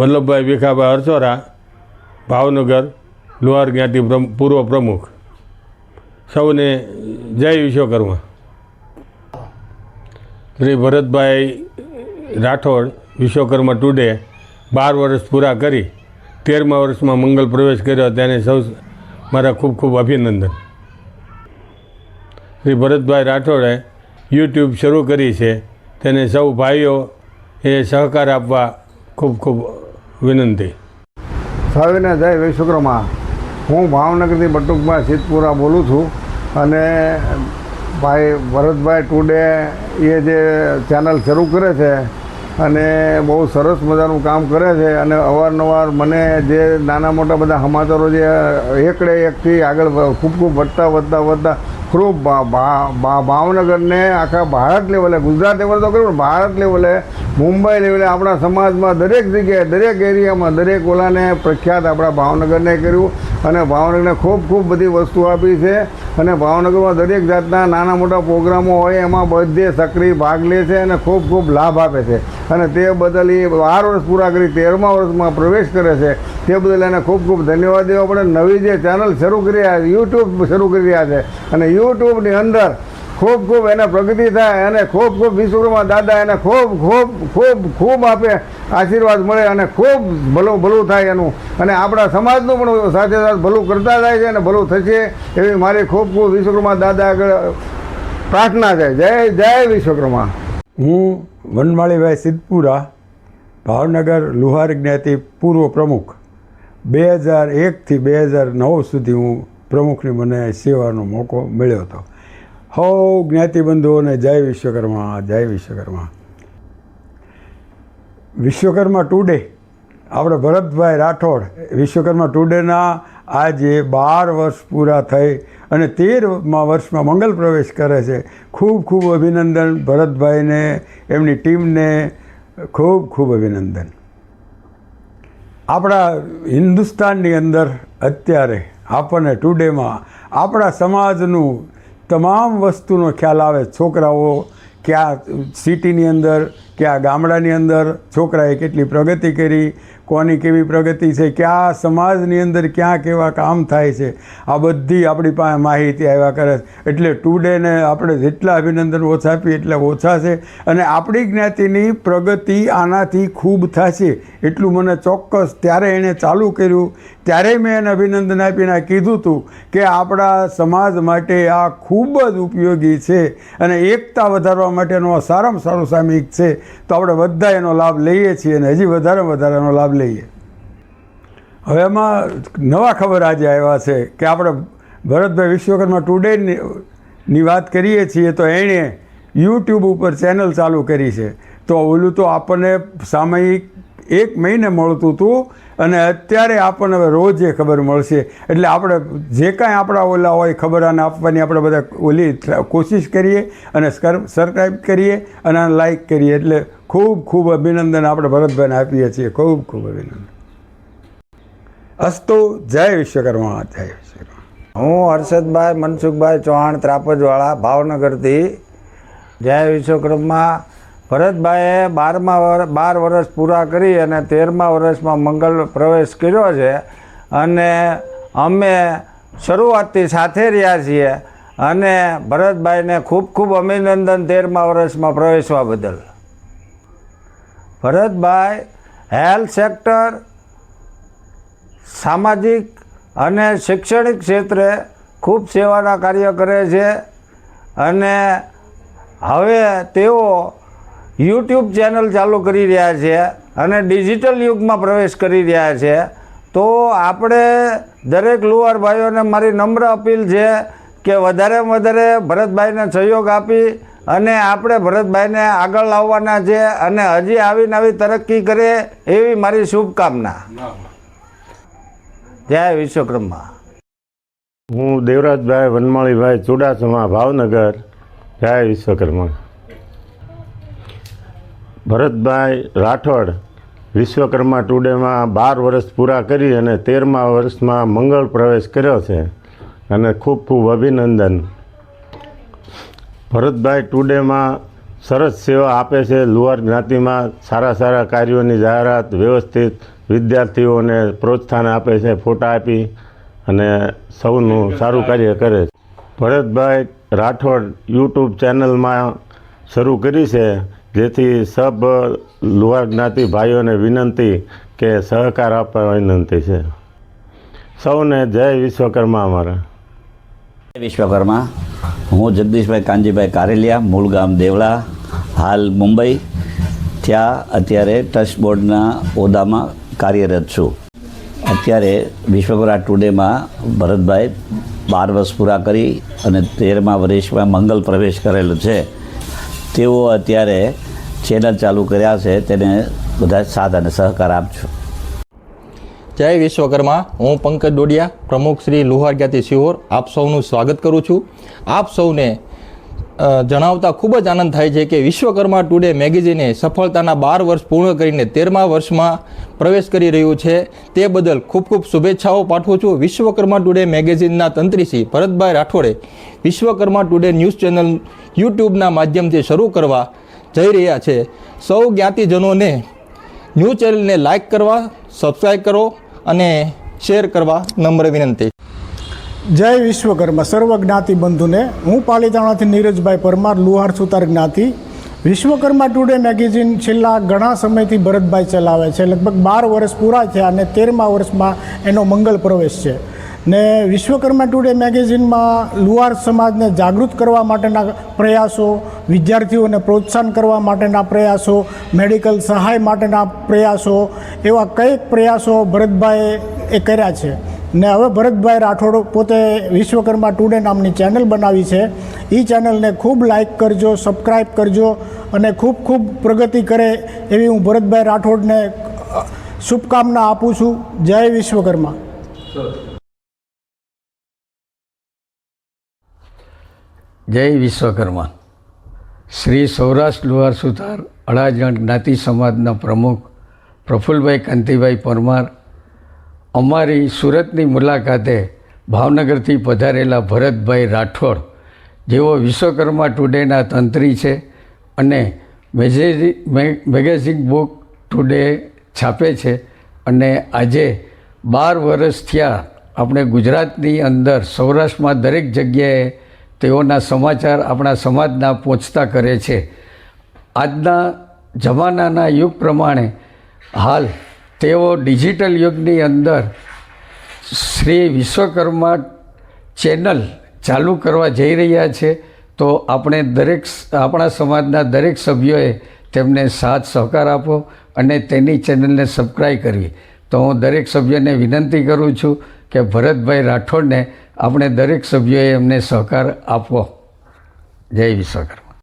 વલ્લભભાઈ ભીખાભાઈ અરસોરા ભાવનગર, લુહાર જ્ઞાતિ પૂર્વ પ્રમુખ. સૌને જય વિશ્વકર્મા શ્રી ભરતભાઈ રાઠોડ વિશ્વકર્મા ટુડે બાર વર્ષ પૂરા કરી, તેરમા વર્ષમાં મંગલ પ્રવેશ કર્યો તેને સૌ, મારા ખૂબ ખૂબ અભિનંદન. શ્રી ભરતભાઈ રાઠોડે યુટ્યુબ શરૂ કરી છે, તેને સૌ ભાઈઓ એ સહકાર આપવા ખૂબ ખૂબ વિનંતી. સવિને જય વિશ્વકર્મા હું ભાવનગરથી બટુકમાં સિદ્ધપુરા બોલું છું અને ભાઈ ભરતભાઈ ટુડે એ જે ચેનલ શરૂ કરે છે અને બહુ સરસ મજાનું કામ કરે છે અને અવારનવાર મને જે નાના મોટા બધા સમાચારો જે એકડે એકથી આગળ ખૂબ ખૂબ વધતા વધતા વધતા ખૂબ ભાવનગરને આખા ભારત લેવલે, ગુજરાત લેવલે તો કર્યું ભારત લેવલે મુંબઈ લેવલે આપણા સમાજમાં દરેક જગ્યાએ, દરેક એરિયામાં દરેક ઓલાને પ્રખ્યાત આપણા ભાવનગરને કર્યું અને ભાવનગરને ખૂબ ખૂબ બધી વસ્તુ આપી છે અને ભાવનગરમાં દરેક જાતના નાના મોટા પ્રોગ્રામો હોય એમાં બધે સક્રિય ભાગ લે છે અને ખૂબ ખૂબ લાભ આપે છે. અને તે બદલ એ બાર વર્ષ પૂરા કરી તેરમા વર્ષમાં પ્રવેશ કરે છે. તે બદલ એને ખૂબ ખૂબ ધન્યવાદ દેવા પડે. નવી જે ચેનલ શરૂ કરી રહ્યા છે યુટ્યુબ શરૂ કરી રહ્યા છે. અને યુટ્યુબની અંદર ખૂબ ખૂબ એને પ્રગતિ થાય અને ખૂબ ખૂબ વિશ્વકર્મા દાદા એને ખૂબ ખૂબ ખૂબ ખૂબ આપે, આશીર્વાદ મળે અને ખૂબ ભલું ભલું થાય એનું. અને આપણા સમાજનું પણ સાથે સાથે ભલું કરતા જાય છે અને ભલું થશે એવી મારી ખૂબ ખૂબ વિશ્વકર્મા દાદા આગળ પ્રાર્થના છે. જય જય વિશ્વકર્મા. હું વનમાળીભાઈ સિદ્ધપુરા, ભાવનગર લુહાર જ્ઞાતિ પૂર્વ પ્રમુખ. બે હજાર એકથી બે હજાર નવ સુધી હું પ્રમુખની મને સેવાનો મોકો મળ્યો હતો. હૌ જ્ઞાતિબંધુઓને જય વિશ્વકર્મા જય વિશ્વકર્મા. વિશ્વકર્મા ટુડે આપણે ભરતભાઈ રાઠોડ, વિશ્વકર્મા ટુડેના આજે બાર વર્ષ પૂરા થઈ અને તેરમા વર્ષમાં મંગલ પ્રવેશ કરે છે. ખૂબ ખૂબ અભિનંદન ભરતભાઈને, એમની ટીમને, ખૂબ ખૂબ અભિનંદન. આપણા હિન્દુસ્તાનની અંદર અત્યારે આપણને ટુડેમાં આપણા સમાજનું તમામ વસ્તુનો ખ્યાલ આવે. છોકરાઓ ક્યાં સિટીની અંદર, ક્યાં ગામડાની અંદર છોકરાએ કેટલી પ્રગતિ કરી, કોની કેવી પ્રગતિ છે, કયા સમાજની અંદર ક્યાં કેવા કામ થાય છે, આ બધી આપણી પાસે માહિતી આવ્યા કરે છે. એટલે ટુડેને આપણે જેટલા અભિનંદન ઓછા આપીએ એટલા ઓછા છે. અને આપણી જ્ઞાતિની પ્રગતિ આનાથી ખૂબ થશે. એટલું મને ચોક્કસ ત્યારે એણે ચાલુ કર્યું ત્યારે મેં એને અભિનંદન આપીને કીધું હતું કે આપણા સમાજ માટે આ ખૂબ જ ઉપયોગી છે અને એકતા વધારવા માટેનો આ સારામાં સારું સામયિક છે. તો આપણે બધા એનો લાભ લઈએ છીએ અને હજી વધારે વધારે એનો લાભ લઈએ. હવે એમાં નવા ખબર આજે આવ્યા છે કે આપણે ભરતભાઈ વિશ્વકર્મા ટુડેની, ની વાત કરીએ છીએ તો એણે યુટ્યુબ ઉપર ચેનલ ચાલુ કરી છે. તો ઓલું તો આપણને સામયિક એક મહિને મળતું હતું અને અત્યારે આપણને હવે રોજ એ ખબર મળશે. એટલે આપણે જે કાંઈ આપણા ઓલા હોય ખબર આને આપવાની આપણે બધા ઓલી કોશિશ કરીએ અને સબસ્ક્રાઈબ કરીએ અને આને લાઈક કરીએ. એટલે ખૂબ ખૂબ અભિનંદન આપણે ભરતભાઈને આપીએ છીએ. ખૂબ ખૂબ અભિનંદન. અસ્તુ, જય વિશ્વકર્મા જય વિશ્વકર્મા. હું હર્ષદભાઈ મનસુખભાઈ ચૌહાણ ત્રાપજવાળા ભાવનગરથી. જય વિશ્વકર્મા. ભરતભાઈએ બારમા વર, બાર વર્ષ પૂરા કરી અને તેરમા વર્ષમાં મંગલ પ્રવેશ કર્યો છે અને અમે શરૂઆતથી સાથે રહ્યા છીએ અને ભરતભાઈને ખૂબ ખૂબ અભિનંદન તેરમા વર્ષમાં પ્રવેશવા બદલ. ભરતભાઈ હેલ્થ સેક્ટર, સામાજિક અને શૈક્ષણિક ક્ષેત્રે ખૂબ સેવાના કાર્ય કરે છે અને હવે તેઓ યુટ્યુબ ચેનલ ચાલુ કરી રહ્યા છે અને ડિજિટલ યુગમાં પ્રવેશ કરી રહ્યા છે, તો આપણે દરેક લુહાર ભાઈઓને મારી નમ્ર અપીલ છે કે વધારેમાં વધારે ભરતભાઈને સહયોગ આપી અને આપણે ભરતભાઈને આગળ લાવવાના છે અને હજી આવીને આવી તરક્કી કરે એવી મારી શુભકામના. જય વિશ્વકર્મા. હું દેવરાજભાઈ વનમાળીભાઈ ચુડાસમા ભાવનગર. જય વિશ્વકર્મા. ભરતભાઈ રાઠોડ વિશ્વકર્મા ટુડેમાં બાર વર્ષ પૂરા કરી અને તેરમા વર્ષમાં મંગળ પ્રવેશ કર્યો છે. અને ખૂબ ખૂબ અભિનંદન. ભરતભાઈ ટુડેમાં સરસ સેવા આપે છે. લુહાર જ્ઞાતિમાં સારા સારા કાર્યોની જાહેરાત વ્યવસ્થિત વિદ્યાર્થીઓને પ્રોત્સાહન આપે છે, ફોટા આપી અને સૌનું સારું કાર્ય કરે છે. ભરતભાઈ રાઠોડ યુટ્યુબ ચેનલમાં શરૂ કરી છે. જેથી સબ લુહાર જ્ઞાતિ ભાઈઓને વિનંતી કે સહકાર આપવા વિનંતી છે. સૌને જય વિશ્વકર્મા અમારા. વિશ્વકર્મા. હું જગદીશભાઈ કાનજીભાઈ કારેલિયા મૂળ ગામ દેવળા, હાલ મુંબઈ. ત્યાં અત્યારે ટ્રસ્ટ બોર્ડના હોદ્દામાં કાર્યરત છું. અત્યારે વિશ્વકર્મા ટુડેમાં ભરતભાઈ બાર વર્ષ પૂરા કરી અને તેરમા વર્ષમાં મંગલ પ્રવેશ કરેલો છે. તેઓ અત્યારે ચેનલ ચાલુ કર્યા છે, તેને બધા સાથ અને સહકાર આપજો. જય વિશ્વકર્મા, હું પંકજ ડોડિયા, પ્રમુખ શ્રી લુહાર જ્ઞાતિ સિહોર, આપ સૌનું સ્વાગત કરું છું. આપ સૌને જણાવતા ખૂબ જ આનંદ થાય છે કે વિશ્વકર્મા ટુડે મેગેઝિને સફળતાના બાર વર્ષ પૂર્ણ કરીને તેરમા વર્ષમાં પ્રવેશ કરી રહ્યું છે. તે બદલ ખૂબ ખૂબ શુભેચ્છાઓ પાઠવું છું વિશ્વકર્મા ટુડે મેગેઝિનના તંત્રીશ્રી ભરતભાઈ રાઠોડે. વિશ્વકર્મા ટુડે ન્યૂઝ ચેનલ યુટ્યુબના માધ્યમથી શરૂ કરવા જઈ રહ્યા છે. સૌ જ્ઞાતિજનોને ન્યૂઝ ચેનલને લાઇક કરવા સબસ્ક્રાઈબ કરો અને શેર કરવા નમ્ર વિનંતી. જય વિશ્વકર્મા. સર્વ જ્ઞાતિ બંધુને હું પાલીતાણાથી નીરજભાઈ પરમાર, લુહાર સુતાર જ્ઞાતિ. વિશ્વકર્મા ટુડે મેગેઝિન છેલ્લા ઘણા સમયથી ભરતભાઈ ચલાવે છે. લગભગ બાર વર્ષ પૂરા થયા અને તેરમા વર્ષમાં એનો મંગલ પ્રવેશ છે. ને વિશ્વકર્મા ટુડે મેગેઝિનમાં લુહાર સમાજને જાગૃત કરવા માટેના પ્રયાસો, વિદ્યાર્થીઓને પ્રોત્સાહન કરવા માટેના પ્રયાસો, મેડિકલ સહાય માટેના પ્રયાસો, એવા કંઈક પ્રયાસો ભરતભાઈએ એ કર્યા છે. ને હવે ભરતભાઈ રાઠોડ પોતે વિશ્વકર્મા ટુડે નામની ચેનલ બનાવી છે. એ ચેનલને ખૂબ લાઇક કરજો સબસ્ક્રાઈબ કરજો અને ખૂબ ખૂબ પ્રગતિ કરે એવી હું ભરતભાઈ રાઠોડને શુભકામના આપું છું. જય વિશ્વકર્મા. જય વિશ્વકર્મા. શ્રી સૌરાષ્ટ્ર લુહાર સુથાર અડાજણ જ્ઞાતિ સમાજના પ્રમુખ પ્રફુલભાઈ કાંતિભાઈ પરમાર અમારી સુરતની મુલાકાતે ભાવનગરથી પધારેલા ભરતભાઈ રાઠોડ, જેઓ વિશ્વકર્મા ટુડેના તંત્રી છે અને મેજેઝી મેગેઝિન બુક ટુડે છાપે છે અને આજે બાર વર્ષ થયા આપણે ગુજરાતની અંદર સૌરાષ્ટ્રમાં દરેક જગ્યાએ તેઓના સમાચાર આપણા સમાજના પહોંચતા કરે છે. આજના જમાનાના યુગ પ્રમાણે હાલ તેઓ ડિજિટલ યુગની અંદર શ્રી વિશ્વકર્મા ચેનલ ચાલુ કરવા જઈ રહ્યા છે. તો આપણે દરેક આપણા સમાજના દરેક સભ્યોએ તેમને સાથ સહકાર આપો અને તેની ચેનલને સબસ્ક્રાઈબ કરવી. તો હું દરેક સભ્યને વિનંતી કરું છું કે ભરતભાઈ રાઠોડને આપણે દરેક સભ્યોએ એમને સહકાર આપવો. જય વિશ્વકર્મા